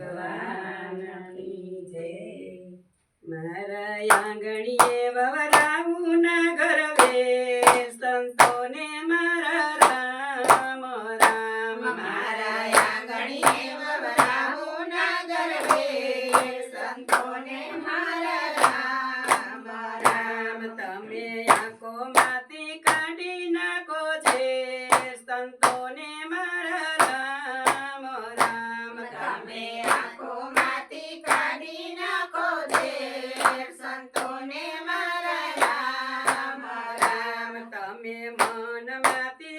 ભગવાનની જય મારા આંગણીએ વવરાવું ના સંતોને મારા રામ રામ. મારા આંગણીએ વવરાવું ના ગરવે સંતોને મારા રામ રામ. તમે આંખો માથી કાઢી છે સંતો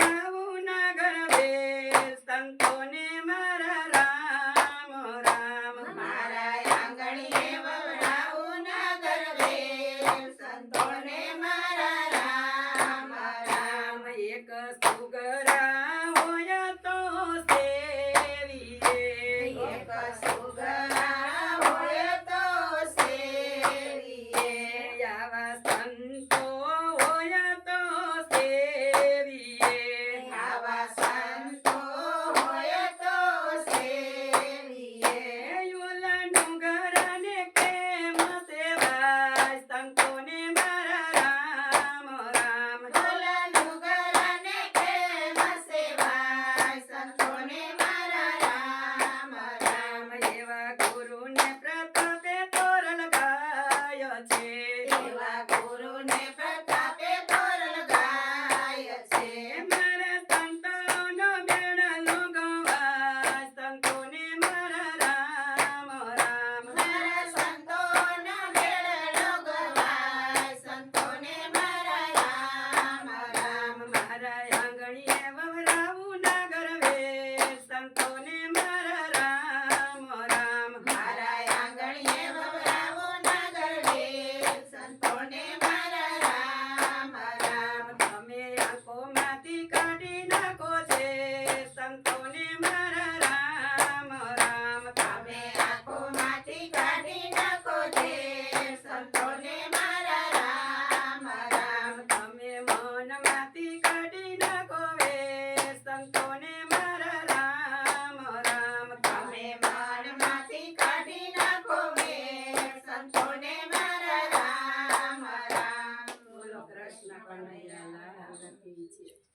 Navo Nagarabe